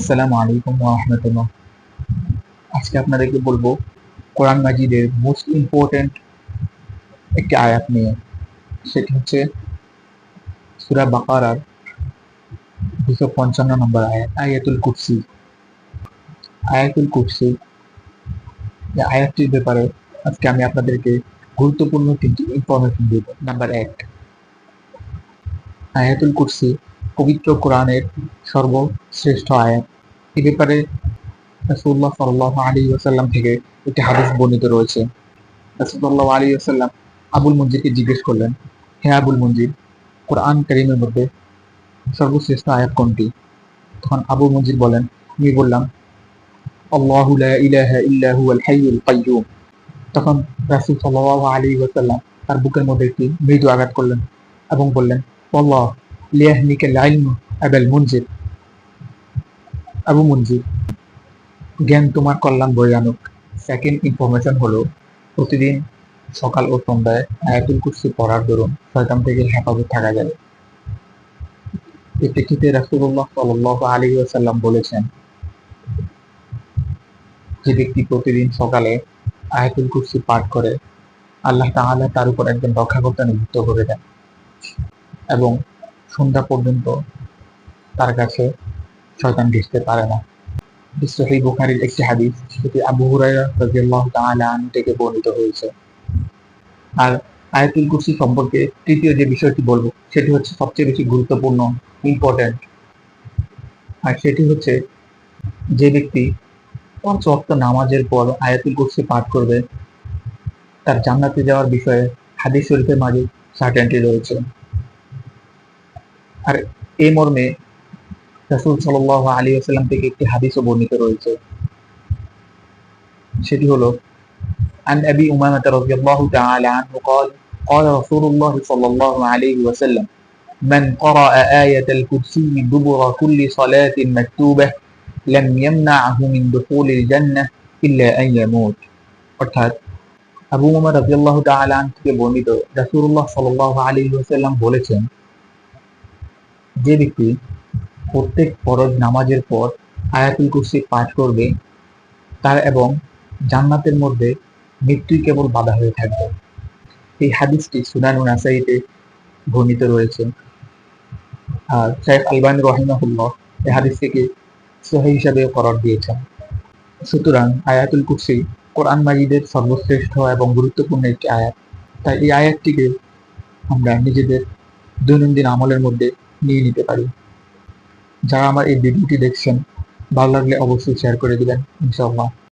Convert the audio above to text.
আসসালামু আলাইকুম রহমতুল্লাহ। আজকে আপনাদেরকে বলব, কোরআন মাজিদের মোস্ট ইম্পর্টেন্ট একটি আয়াত নিয়ে। সেটি হচ্ছে সুরা বাকারার দুশো পঞ্চান্ন নম্বর আয়াত, আয়াতুল কুরসি আয়াতুল এই আয়াতটির ব্যাপারে আজকে আমি আপনাদেরকে গুরুত্বপূর্ণ তিনটি ইনফরমেশন দেব। নাম্বার এক, আয়াতুল কুরসি পবিত্র কোরআনের সর্বশ্রেষ্ঠ আয়াত। এ ব্যাপারে রাসূলুল্লাহ সাল্লাল্লাহু আলাইহি ওয়াসাল্লাম থেকে একটি হাদিস বর্ণিত রয়েছে। রাসূলুল্লাহ আলাইহি ওয়াসাল্লাম আবুল মঞ্জিরকে জিজ্ঞেস করলেন, হে আবুল মঞ্জির, কোরআন কারীমের মধ্যে সর্বশ্রেষ্ঠ আয়াত কোনটি? তখন আবু মঞ্জির বলেন, আমি বললাম তখন রাসুল সাল্লাল্লাহু আলাইহি ওয়াসাল্লাম তার বুকের মধ্যে একটি মৃদু আঘাত করলেন এবং বললেন, আল্লাহ লিয়াহনিকা লাইলম আবাল মুনজির আবু মঞ্জির জ্ঞান তোমার কল্যাণ বয়ে আনুক। সেকেন্ড ইনফরমেশন হলো, প্রতিদিন সকাল ও সন্ধ্যায় আয়াতুল কুরসি পড়ার দরুন শয়তান থেকে হেফাজত থাকা যাবে এর প্রেক্ষিতে রাসূলুল্লাহ সাল্লাল্লাহু আলাইহি ওয়াসাল্লাম বলেছেন, যে ব্যক্তি প্রতিদিন সকালে আয়াতুল কুরসি পাঠ করে, আল্লাহ তাআলা তার উপর একজন রক্ষাকর্তা নিযুক্ত করে দেন। এবং সন্ধ্যা পর্যন্ত তার কাছে শয়তান ঘেঁষতে পারে না। সহি বুখারীর একটি হাদিস, যেটি আবু হুরায়রা রাদিয়াল্লাহু তাআলা থেকে বর্ণিত হয়েছে। আর আয়াতুল কুরসি সম্পর্কে তৃতীয় যে বিষয়টি বলব, সেটি হচ্ছে সবচেয়ে বেশি গুরুত্বপূর্ণ ইম্পর্টেন্ট আর সেটি হচ্ছে যে ব্যক্তি পাঁচ ওয়াক্ত নামাজের পর আয়াতুল কুরসি পাঠ করবে, তার জান্নাতে যাওয়ার বিষয়ে হাদিস শরীফের মাঝে সার্টেনটি রয়েছে। আর এই মর্মে রাসূল সাল্লাল্লাহু আলাইহি ওয়াসাল্লাম থেকে একটি হাদিসও বর্ণিত রয়েছে সেটি হলো عن أبي أمامة رضي الله تعالى عنه قال قال رسول الله صلى الله عليه وسلم من قرأ آية الكرسي دبر كل صلاة مكتوبة لم يمنعه من دخول الجنة إلا أن يموت অর্থাৎ আবু উমামা রাদিয়াল্লাহু তাআলা আনহু থেকে বর্ণিত রাসূলুল্লাহ সাল্লাল্লাহু আলাইহি ওয়াসাল্লাম বলেছেন যে ব্যক্তি প্রত্যেক ফরজ নামাজের পর আয়াতুল কুরসি পাঠ করবে, তার এবং জান্নাতের মধ্যে মৃত্যুই কেবল বাধা হয়ে থাকবে। এই হাদিসটি সুনানু নাসাইতে বর্ণিত রয়েছে। আর শেখ আলবান রহিমাহুল্লাহ এই হাদিসটিকে সহি হিসাবে করার দিয়েছেন। সুতরাং আয়াতুল কুরসি কোরআন মাজিদের সর্বশ্রেষ্ঠ এবং গুরুত্বপূর্ণ একটি আয়াত। তাই এই আয়াতটিকে আমরা নিজেদের দৈনন্দিন আমলের মধ্যে নিয়ে নিতে পারি। যারা আমার এই ভিডিওটি দেখছেন, ভালো লাগলে অবশ্যই শেয়ার করে দিবেন, ইনশাআল্লাহ।